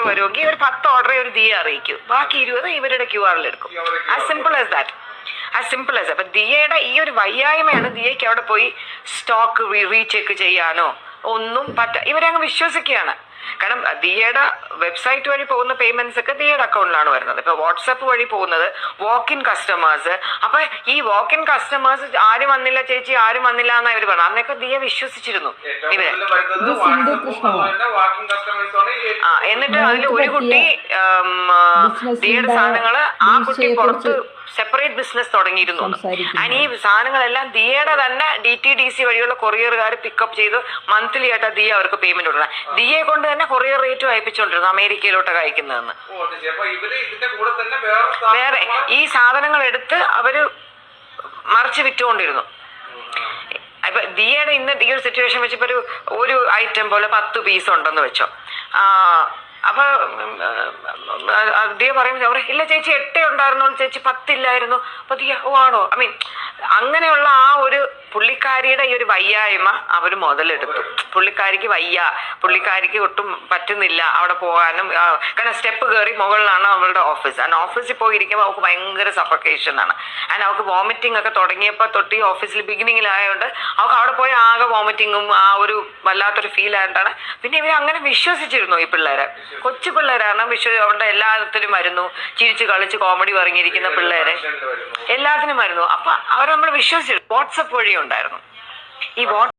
Order വരുമെങ്കിൽ ഒരു പത്ത് order ഒരു ദിയെ അറിയിക്കും. ബാക്കി ഇരുപത് ഇവരുടെ ക്യു ആറിൽ എടുക്കും. As simple as that as simple as അപ്പൊ ദിയയുടെ ഈ ഒരു വയ്യായ്മയാണ് ദിയയ്ക്ക് അവിടെ പോയി സ്റ്റോക്ക് റീചെക്ക് ചെയ്യാനോ ഒന്നും പറ്റ ഇവരങ്ങ് വിശ്വസിക്കുകയാണ്. കാരണം ദിയയുടെ വെബ്സൈറ്റ് വഴി പോകുന്ന പേയ്മെന്റ്സ് ഒക്കെ ദിയയുടെ അക്കൗണ്ടിലാണ് വരുന്നത്. ഇപ്പൊ വാട്സപ്പ് വഴി പോകുന്നത് വാക്ക് ഇൻ കസ്റ്റമേഴ്സ് അപ്പൊ ഈ വാക്ക് ഇൻ കസ്റ്റമേഴ്സ് ആരും വന്നില്ല ചേച്ചി ആരും വന്നില്ല എന്നാ ഇവർ പറഞ്ഞു അന്നൊക്കെ ദിയ വിശ്വസിച്ചിരുന്നു. ഇവർ. ആ എന്നിട്ട് അതിൽ ഒരു കുട്ടി ദിയയുടെ സാധനങ്ങൾ ആ കുട്ടി പുറത്ത് സെപ്പറേറ്റ് ബിസിനസ് തുടങ്ങിയിരുന്നു അനി ആൻഡ് ഈ സാധനങ്ങളെല്ലാം ദിയയുടെ തന്നെ ഡി ടി ഡി സി വഴിയുള്ള കൊറിയറുകാർ പിക്കപ്പ് ചെയ്ത് മന്ത്ലി ആയിട്ട് ദിയ അവർക്ക് പേയ്മെന്റ് കൊടുക്കണം. ദിയെ കൊണ്ട് തന്നെ കൊറിയർ റേറ്റ് അയപ്പിച്ചുകൊണ്ടിരുന്നു അമേരിക്കയിലോട്ട് അയക്കുന്നതെന്ന്. വേറെ ഈ സാധനങ്ങൾ എടുത്ത് അവർ മറിച്ച് വിറ്റുകൊണ്ടിരുന്നു. ഇപ്പൊ ദിയയുടെ ഇന്ന് ഈ ഒരു സിറ്റുവേഷൻ വെച്ചപ്പോ ഒരു ഒരു ഐറ്റം പോലെ പത്ത് പീസ് ഉണ്ടെന്ന് വെച്ചോ. ആ അപ്പൊ ദിയ പറയുമ്പോൾ ഇല്ല ചേച്ചി എട്ടേ ഉണ്ടായിരുന്നു ചേച്ചി പത്തില്ലായിരുന്നു. അപ്പൊ ഓ ആണോ? ഐ മീൻ അങ്ങനെയുള്ള ആ ഒരു പുള്ളിക്കാരിയുടെ ഈ ഒരു വയ്യായ്മ അവർ മുതലെടുത്തു. പുള്ളിക്കാരിക്ക് വയ്യ പുള്ളിക്കാരിക്ക് ഒട്ടും പറ്റുന്നില്ല അവിടെ പോകാനും. കാരണം സ്റ്റെപ്പ് കയറി മുകളിലാണ് അവളുടെ ഓഫീസ്. ആൻഡ് ഓഫീസിൽ പോയി ഇരിക്കുമ്പോൾ അവൾക്ക് ഭയങ്കര സഫക്കേഷൻ ആണ്. ആൻഡ് അവൾക്ക് വോമിറ്റിംഗ് ഒക്കെ തുടങ്ങിയപ്പോൾ തൊട്ട് ഈ ഓഫീസിൽ ബിഗിനിങ്ങിലായതുകൊണ്ട് അവൾക്ക് അവിടെ പോയി ആകെ വോമിറ്റിങ്ങും ആ ഒരു വല്ലാത്തൊരു ഫീൽ ആയിട്ടാണ് പിന്നെ ഇവർ അങ്ങനെ വിശ്വസിച്ചിരുന്നു ഈ പിള്ളേരെ. കൊച്ചു പിള്ളേരാണ്. വിശ്വ അവരുടെ എല്ലാത്തിലും വരുന്നു. ചിരിച്ച് കളിച്ച് കോമഡി പറഞ്ഞിരിക്കുന്ന പിള്ളേരെ. എല്ലാത്തിനും വരുന്നു. അപ്പം അവർ നമ്മൾ വിശ്വസിച്ചു വാട്സപ്പ് വഴി ഉണ്ടായിരുന്നു ഈ വാട്സപ്പ്